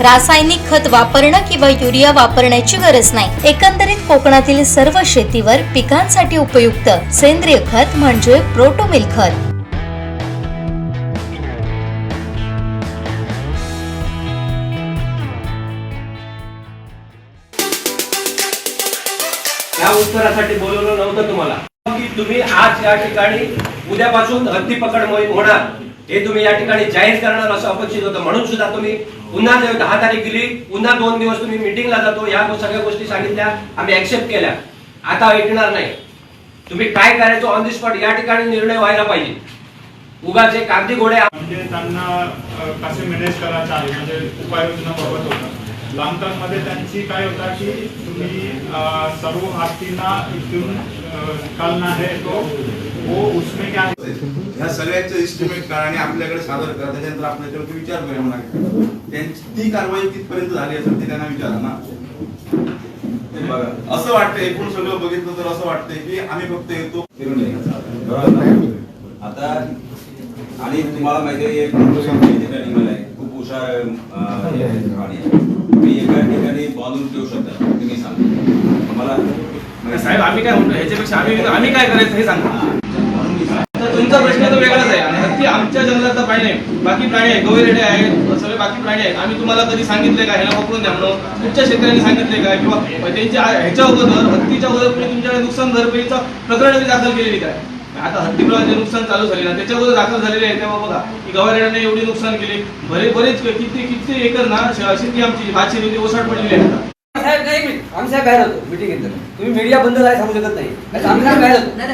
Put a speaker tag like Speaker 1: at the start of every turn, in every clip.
Speaker 1: रासायनिक खत वापरणं किंवा युरिया वापरण्याची गरज नाही. एकंदरीत कोकणातील सर्व शेतीवर पिकांसाठी उपयुक्त सेंद्रिय खत म्हणजे प्रोटोमिल खत.
Speaker 2: या उत्तरासाठी बोलवलं नव्हतं तुम्हाला. की तुम्ही आज या ठिकाणी उद्यापासून हत्ती पकड मोहीम होणार. हे तुम्ही या ठिकाणी जाहीर करणार असं अपेक्षित होतं. म्हणून सुद्धा तुम्ही पुन्हा जे दहा तारीख दिली पुन्हा दोन दिवस तुम्ही मिटिंगला जातो. या सगळ्या गोष्टी सांगितल्या आम्ही ऍक्सेप्ट केल्या. आता ऐकणार नाही. तुम्ही काय करायचं ऑन दी स्पॉट या ठिकाणी निर्णय व्हायला पाहिजे. उगाचे कागदी घोडे
Speaker 3: म्हणजे त्यांना कसे मॅनेज करायचं आहे? म्हणजे उपाययोजना बघत होता. लॉंग टर्ममध्ये त्यांची काय होता की तुम्ही सर्व हत्तींना इथून अ, आहे तो वो उसमें क्या?
Speaker 4: ह्या सगळ्यांचं इस्टिमेट करा आणि आपल्याकडे सादर करा त्याच्यानंतर आपण याच्यावरती विचार करूया म्हणा त्यांची ती कारवाई कितपर्यंत झाली असेल ते त्यांना विचारा ना. बघा असं वाटतंय एकूण सगळं बघितलं तर असं वाटतंय की आम्ही फक्त येतो?
Speaker 5: आता आणि तुम्हाला माहिती आहे खूप हुशार हे तुम्ही एका ठिकाणी बांधून ठेवू शकता तुम्ही सांगा. मला
Speaker 6: साहेब आम्ही काय म्हणतो ह्याच्यापेक्षा आम्ही आम्ही काय करायचं हे सांगा. तुमचा प्रश्न तर वेगळाच आहे. आणि हत्ती आमच्या जंगलातला प्राणी आहे बाकी प्राणी आहे गवरेडे आहेत. सगळे बाकी प्राणी आहेत. आम्ही तुम्हाला कधी सांगितले का? ह्याला पकडून द्या म्हणून. तुमच्या शेतकऱ्यांनी सांगितले का? किंवा त्यांच्या ह्याच्या अगोदर हत्तीच्या अगोदर कोणी तुमच्याकडे नुकसान भरपाईचं प्रकरण दाखल केलेली काय? आता हत्ती जे नुकसान चालू झाले ना त्याच्या अगोदर दाखल झालेले आहे तेव्हा बघा की गवारेड्याने एवढी नुकसान केली. बरे बरेच किती किती एकर ना शेती आमची भात शेती ओसाड पडलेली आहे.
Speaker 7: साहेब नाही मी आम्ही साहेब बाहेर होतो मिटिंग घेतलं. तुम्ही मीडिया बंद करायला सांगू शकत नाही. आम्ही साहेब बाहेर होतो. नाही,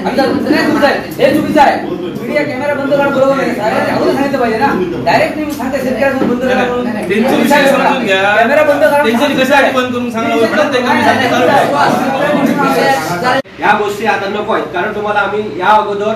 Speaker 7: आहे. हे चुकीचं आहे. मीडिया कॅमेरा बंद करा बरोबर नाही साहेब अगोदर सांगितलं पाहिजे ना. डायरेक्ट तुम्ही सांगता शेतकऱ्यांना बंद करा म्हणून. कॅमेरा बंद करा
Speaker 6: बंद करून सांगा
Speaker 2: या गोष्टी आता नको आहेत. कारण तुम्हाला आम्ही या अगोदर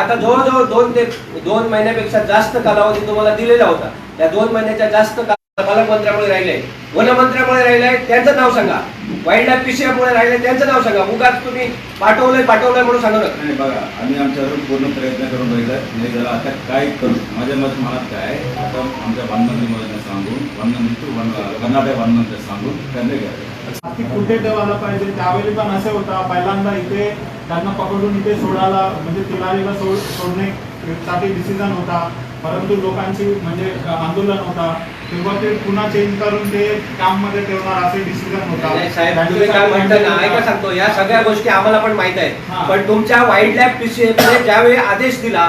Speaker 2: आता जवळजवळ दोन ते दोन महिन्यापेक्षा जास्त कालावधी तुम्हाला दिलेला होता. त्या दोन महिन्याच्या जास्त पालकमंत्र्यामुळे राहिले वनमंत्र्यामुळे राहिले त्यांचं नाव सांगा. वाईल्ड लाईफ पीसीएमुळे राहिले त्यांचं नाव सांगा. उगाच तुम्ही पाठवलंय पाठवलंय म्हणून सांगू नका.
Speaker 5: नाही बघा आम्ही आमच्याकडून पूर्ण प्रयत्न करून बघितला. नाही झाला आता काय करू? माझ्या मत मनात काय आता आमच्या वनमंत्री महोदयांना सांगून वनमंत्री वन कर्नाटक वनमंत्री सांगून त्यांनी घ्यावे
Speaker 3: ती कुठे ठेवायला पाहिजे. त्यावेळी पण असं होता पहिल्यांदा इथे त्यांना पकडून इथे सोडायला म्हणजे तिलारीला सोड सोडण्यासाठी डिसिजन होता. परंतु लोकांची म्हणजे आंदोलन होता. तेव्हा ते पुन्हा चेंज करून ते काममध्ये ठेवणार असे डिसिजन होता.
Speaker 2: साहेब तुम्ही काय म्हणता ना ऐका सांगतो या सगळ्या गोष्टी आम्हाला पण माहीत
Speaker 3: हा.
Speaker 2: आहेत पण तुमच्या वाईल्ड लाईफ पीसीएमने ज्यावेळी आदेश दिला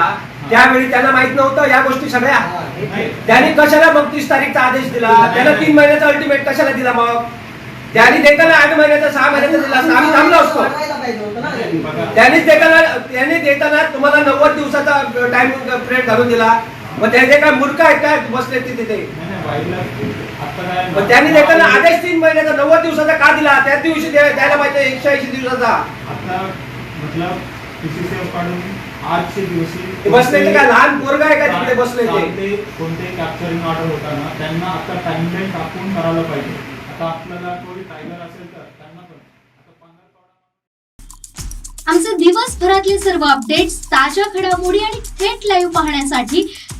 Speaker 2: त्यावेळी त्यांना माहीत नव्हतं या गोष्टी सगळ्या. त्यांनी कशाला मग तीस तारीखचा आदेश दिला? त्याला तीन महिन्याचा अल्टिमेट कशाला दिला मग? त्यांनी देताना आठ महिन्याचा सहा महिन्याचा दिला असता आम्ही थांबलो असतो. त्यांनी देताना त्यांनी देताना तुम्हाला नव्वद दिवसाचा टाइम पिरियड घालून दिला. मग त्याचे काय मूर्ख आहेत काय बसले ते तिथे
Speaker 3: नाही, नाही, वाईल्डलाईफ आता काय
Speaker 2: मग त्यांनी देताना आदेश तीन महिन्याचा नव्वद दिवसाचा का दिला? त्या दिवशी द्या- द्यायला पाहिजे एकशे ऐंशी दिवसाचा.
Speaker 3: आता मतलब पीसीसीएफ काढून आजचे दिवशी
Speaker 2: ते बसले ते काय? लहान पोरग आहे का तिकडे बसले ते?
Speaker 3: कोणते कॅप्चरिंग ऑर्डर होताना त्यांना आता टाइमलाईन टाकून करायला पाहिजे. आता आपल्याला कोणी टायगर असेल तर त्यांना पण. आता पंधरा पावडा
Speaker 8: आमचे दिवसभरातले सर्व अपडेट्स ताज्या घडामोडी आणि थेट लाईव्ह पाहण्यासाठी